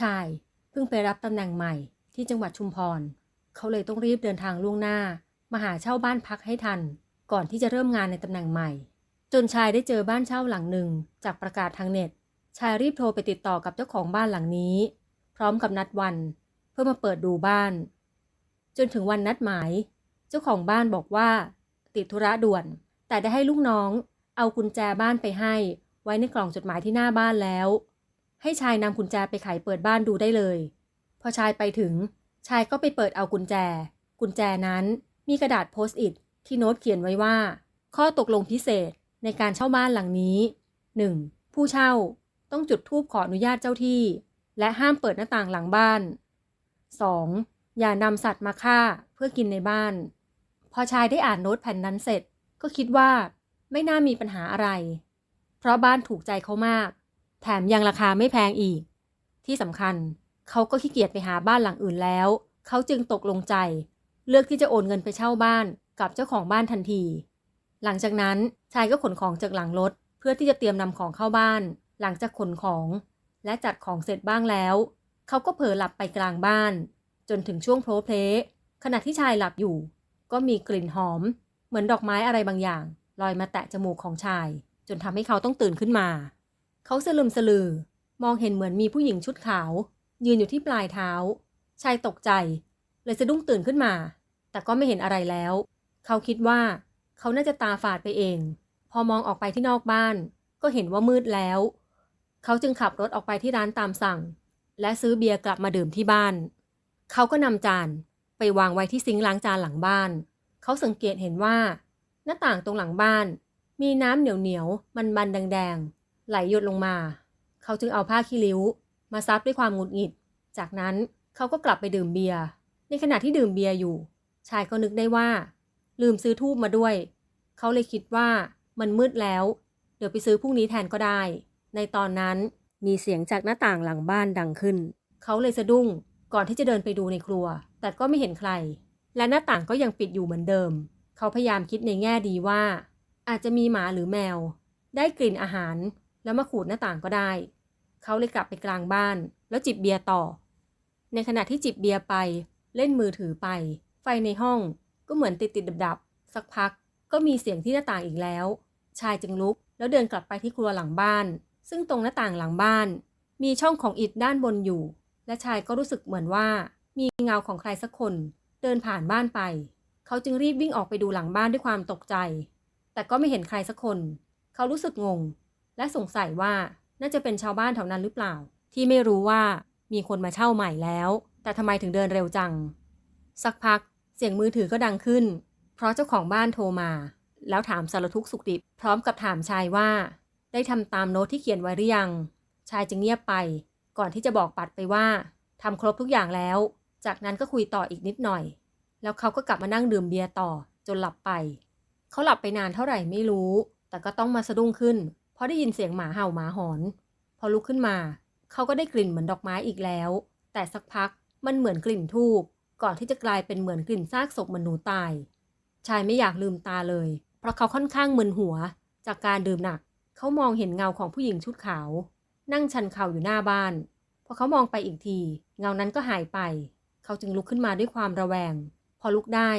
ชายเพิ่งไปรับตำแหน่งใหม่ที่จังหวัดชุมพร เขาเลยต้องรีบเดินทางล่วงหน้า มาหาเช่าบ้านพักให้ทัน ก่อนที่จะเริ่มงานในตำแหน่งใหม่ จนชายได้เจอบ้านเช่าหลังหนึ่งจากประกาศทางเน็ต ชายรีบโทรไปติดต่อกับเจ้าของบ้านหลังนี้ พร้อมกับนัดวัน เพื่อมาเปิดดูบ้าน จนถึงวันนัดหมาย เจ้าของบ้านบอกว่า ติดธุระด่วน แต่ได้ให้ลูกน้อง เอากุญแจบ้านไปให้ ไว้ในกล่องจดหมายที่หน้าบ้านแล้ว ให้ชายนำกุญแจไปไขเปิดบ้านดูได้เลย พอชายไปถึง ชายก็ไปเปิดเอากุญแจ กุญแจนั้นมีกระดาษโพสต์อิทที่โน้ตเขียนไว้ว่า ข้อตกลงพิเศษในการเช่าบ้านหลังนี้ 1. ผู้เช่าต้องจุดธูปขออนุญาตเจ้าที่ และห้ามเปิดหน้าต่างหลังบ้าน 2. อย่านำสัตว์มาฆ่าเพื่อกินในบ้าน พอชายได้อ่านโน้ตแผ่นนั้นเสร็จ ก็คิดว่า ไม่น่ามีปัญหาอะไร เพราะบ้านถูกใจเขามาก แถมยังราคาไม่แพงอีก ที่สำคัญเขาก็ขี้เกียจไปหาบ้านหลังอื่นแล้ว เขาจึงตกลงใจ เลือกที่จะโอนเงินไปเช่าบ้านกับเจ้าของบ้านทันที หลังจากนั้นชายก็ขนของจากหลังรถเพื่อที่จะเตรียมนำของเข้าบ้าน หลังจากขนของ และจัดของเสร็จบ้างแล้ว เขาก็เผลอหลับไปกลางบ้าน จนถึงช่วงโพลเพลขณะที่ชายหลับอยู่ ก็มีกลิ่นหอม เหมือนดอกไม้อะไรบางอย่าง ลอยมาแตะจมูกของชาย จนทำให้เขาต้องตื่นขึ้นมา เขาสลึมสลือ มองเห็นเหมือนมีผู้หญิงชุดขาว ยืนอยู่ที่ปลายเท้า ชายตกใจ เลยสะดุ้งตื่นขึ้นมา แต่ก็ไม่เห็นอะไรแล้ว เขาคิดว่า เขาน่าจะตาฝาดไปเอง พอมองออกไปที่นอกบ้าน ก็เห็นว่ามืดแล้ว เขาจึงขับรถออกไปที่ร้านตามสั่ง และซื้อเบียร์กลับมาดื่มที่บ้าน เขาก็นำจานไปวางไว้ที่ซิงค์ล้างจานหลังบ้าน เขาสังเกตเห็นว่า หน้าต่างตรงหลังบ้าน มีน้ำเหนียวเหนียวมันมันแดง ไหลหยดลงมา เขาจึงเอาผ้าขี้ริ้ว มาซับด้วยความหงุดหงิด จากนั้นเขาก็กลับไปดื่มเบียร์ ในขณะที่ดื่มเบียร์อยู่ ชายก็นึกได้ว่า ลืมซื้อทูบมาด้วย เขาเลยคิดว่ามันมืดแล้ว เดี๋ยวไปซื้อพรุ่งนี้แทนก็ได้ ในตอนนั้นมีเสียงจากหน้าต่างหลังบ้านดังขึ้น เขาเลยสะดุ้งก่อนที่จะเดินไปดูในครัว แต่ก็ไม่เห็นใคร และหน้าต่างก็ยังปิดอยู่เหมือนเดิม เขาพยายามคิดในแง่ดีว่า อาจจะมีหมาหรือแมว ได้กลิ่นอาหาร แล้วมาขูดหน้าต่างก็ได้ เขาเลยกลับไปกลางบ้าน แล้วจิบเบียร์ต่อ ในขณะที่จิบเบียร์ไป เล่นมือถือไป ไฟในห้องก็เหมือนติดติดดับดับสักพักก็มีเสียงที่หน้าต่างอีกแล้ว ชายจึงลุก แล้วเดินกลับไปที่ครัวหลังบ้าน ซึ่งตรงหน้าต่างหลังบ้าน มีช่องของอิฐด้านบนอยู่ และชายก็รู้สึกเหมือนว่า มีเงาของใครสักคนเดินผ่านบ้านไป เขาจึงรีบวิ่งออกไปดูหลังบ้านด้วยความตกใจ แต่ก็ไม่เห็นใครสักคน เขารู้สึกงง และสงสัยว่าน่าจะเป็นชาวบ้านแถวนั้นหรือเปล่า ที่ไม่รู้ว่ามีคนมาเช่าใหม่แล้ว แต่ทำไมถึงเดินเร็วจัง สักพักเสียงมือถือก็ดังขึ้น เพราะเจ้าของบ้านโทรมา แล้วถามสารทุกสุขดิบ พร้อมกับถามชายว่า ได้ทำตามโน้ตที่เขียนไว้หรือยัง ชายจึงเงียบไป ก่อนที่จะบอกปัดไปว่าทำครบทุกอย่างแล้ว จากนั้นก็คุยต่ออีกนิดหน่อย แล้วเขาก็กลับมานั่งดื่มเบียร์ต่อจนหลับไป เขาหลับไปนานเท่าไหร่ไม่รู้ แต่ก็ต้องมาสะดุ้งขึ้น พราะได้ยินเสียงหมาเห่าหมาหอน พอลุกขึ้นมา เขาก็ได้กลิ่นเหมือนดอกไม้อีกแล้ว แต่สักพักมันเหมือนกลิ่นทูบก่อนที่จะกลายเป็นเหมือนกลิ่นซากศพมนูตาย ชายไม่อยากลืมตาเลย เพราะเขาค่อนข้างมึนหัว จากการดื่มหนัก เขามองเห็นเงาของผู้หญิงชุดขาว นั่งชันเข่าอยู่หน้าบ้าน พอเขามองไปอีกที เงานั้นก็หายไป เขาจึงลุกขึ้นมาด้วยความระแวง พอลุกได้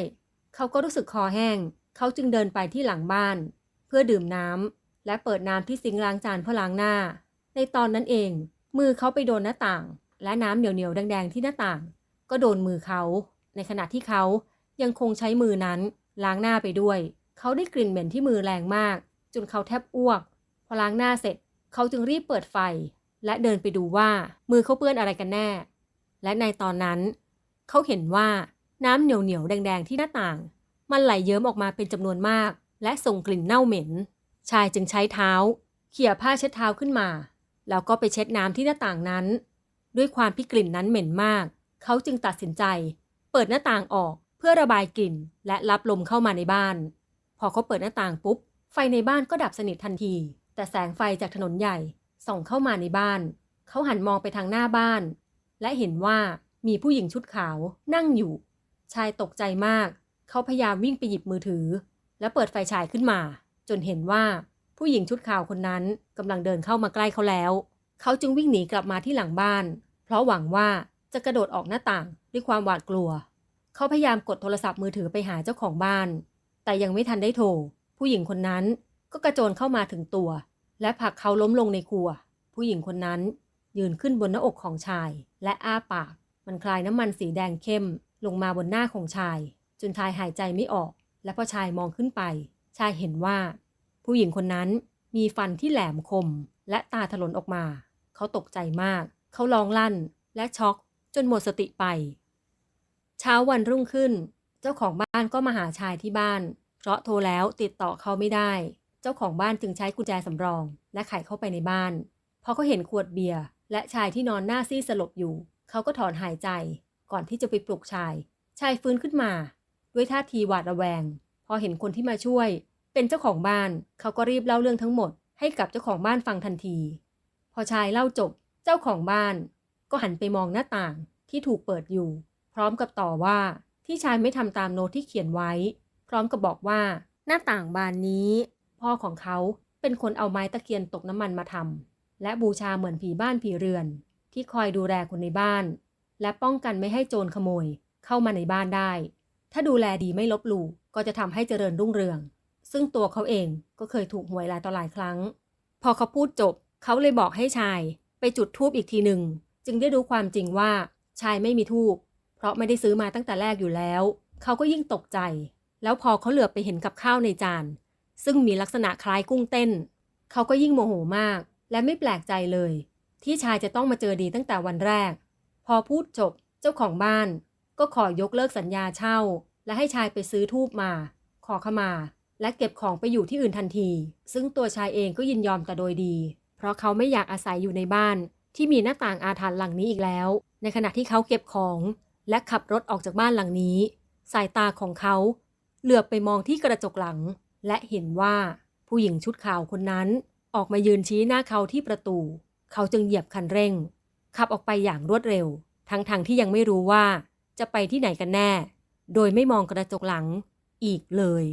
เขาก็รู้สึกคอแห้ง เขาจึงเดินไปที่หลังบ้าน เพื่อดื่มน้ำ และเปิดน้ำที่ซิงล้างจานเพื่อล้างหน้า ในตอนนั้นเอง มือเขาไปโดนหน้าต่าง และน้ำเหนียวๆแดงๆที่หน้าต่าง ก็โดนมือเขา ในขณะที่เขายังคงใช้มือนั้นล้างหน้าไปด้วย เขาได้กลิ่นเหม็นที่มือแรงมาก จนเขาแทบอ้วก พอล้างหน้าเสร็จ เขาจึงรีบเปิดไฟ และเดินไปดูว่ามือเขาเปื้อนอะไรกันแน่ และในตอนนั้น เขาเห็นว่าน้ำเหนียวเหนียวๆแดงๆที่หน้าต่าง มันไหลเยิ้มออกมาเป็นจำนวนมาก และส่งกลิ่นเน่าเหม็น ชายจึงใช้เท้า เขี่ยผ้าเช็ดเท้าขึ้นมา แล้วก็ไปเช็ดน้ำที่หน้าต่างนั้น ด้วยความที่กลิ่นนั้นเหม็นมาก เขาจึงตัดสินใจ เปิดหน้าต่างออกเพื่อระบายกลิ่นและรับลมเข้ามาในบ้าน พอเขาเปิดหน้าต่างปุ๊บ ไฟในบ้านก็ดับสนิททันที แต่แสงไฟจากถนนใหญ่ส่องเข้ามาในบ้าน เขาหันมองไปทางหน้าบ้าน และเห็นว่ามีผู้หญิงชุดขาวนั่งอยู่ ชายตกใจมาก เขาพยายามวิ่งไปหยิบมือถือ และเปิดไฟฉายขึ้นมา จนเห็นว่าผู้หญิงชุดขาวคนนั้นกำลังเดินเข้ามาใกล้เขาแล้ว เขาจึงวิ่งหนีกลับมาที่หลังบ้าน เพราะหวังว่าจะกระโดดออกหน้าต่างด้วยความหวาดกลัว เขาพยายามกดโทรศัพท์มือถือไปหาเจ้าของบ้าน แต่ยังไม่ทันได้โทร ผู้หญิงคนนั้นก็กระโจนเข้ามาถึงตัว และผลักเขาล้มลงในครัว ผู้หญิงคนนั้นยืนขึ้นบนหน้าอกของชาย และอ้าปาก มันคลายน้ำมันสีแดงเข้ม ลงมาบนหน้าของชาย จนชายหายใจไม่ออก และพอชายมองขึ้นไป ชายเห็นว่า ผู้หญิงคนนั้นมีฟันที่แหลมคมและตาถลนออกมา เขาตกใจมาก เขาร้องลั่นและช็อกจนหมดสติไป เช้าวันรุ่งขึ้น เจ้าของบ้านก็มาหาชายที่บ้าน เพราะโทรแล้วติดต่อเขาไม่ได้ เจ้าของบ้านจึงใช้กุญแจสำรอง และไขเข้าไปในบ้านพอเขาเห็นขวดเบียร์และชายที่นอนหน้าซีสลบอยู่ เขาก็ถอนหายใจ ก่อนที่จะไปปลุกชาย ชายฟื้นขึ้นมา ด้วยท่าทีหวาดระแวง พอเห็นคนที่มาช่วย เป็นเจ้าของบ้าน เขาก็รีบเล่าเรื่องทั้งหมดให้กับเจ้าของบ้านฟังทันที พอชายเล่าจบ เจ้าของบ้าน ก็หันไปมองหน้าต่างที่ถูกเปิดอยู่ พร้อมกับต่อว่าที่ชายไม่ทำตามโน้ตที่เขียนไว้ พร้อมกับบอกว่า หน้าต่างบานนี้ พ่อของเขาเป็นคนเอาไม้ตะเคียนตกน้ำมันมาทำและบูชาเหมือนผีบ้านผีเรือน ที่คอยดูแลคนในบ้าน และป้องกันไม่ให้โจรขโมยเข้ามาในบ้านได้ ถ้าดูแลดีไม่ลบหลู่ก็จะทำให้เจริญรุ่งเรือง ซึ่งตัวเขาเองก็เคยถูกหวยหลายต่อหลายครั้ง พอเขาพูดจบ เขาเลยบอกให้ชาย ไปจุดทูบอีกทีหนึ่ง จึงได้รู้ความจริงว่าชายไม่มีทูบเพราะไม่ได้ซื้อมาตั้งแต่แรกอยู่แล้ว เขาก็ยิ่งตกใจ แล้วพอเขาเหลือบไปเห็นกับข้าวในจาน ซึ่งมีลักษณะคล้ายกุ้งเต้น เขาก็ยิ่งโมโหมาก และไม่แปลกใจเลย ที่ชายจะต้องมาเจอดีตั้งแต่วันแรก พอพูดจบเจ้าของบ้าน ก็ขอยกเลิกสัญญาเช่า และให้ชายไปซื้อทูบมา ขอขมา และเก็บของไปอยู่ที่อื่นทันที ซึ่งตัวชายเองก็ยินยอมแต่โดยดี เพราะเขาไม่อยากอาศัยอยู่ในบ้าน ที่มีหน้าต่างอาถรรพ์หลังนี้อีกแล้ว ในขณะที่เขาเก็บของ และขับรถออกจากบ้านหลังนี้ สายตาของเขา เหลือบไปมองที่กระจกหลัง และเห็นว่าผู้หญิงชุดขาวคนนั้น ออกมายืนชี้หน้าเขาที่ประตู เขาจึงเหยียบคันเร่ง ขับออกไปอย่างรวดเร็ว ทั้งๆทที่ยังไม่รู้ว่า จะไปที่ไหนกันแน่ โดยไม่มองกระจกหลังอีกเลย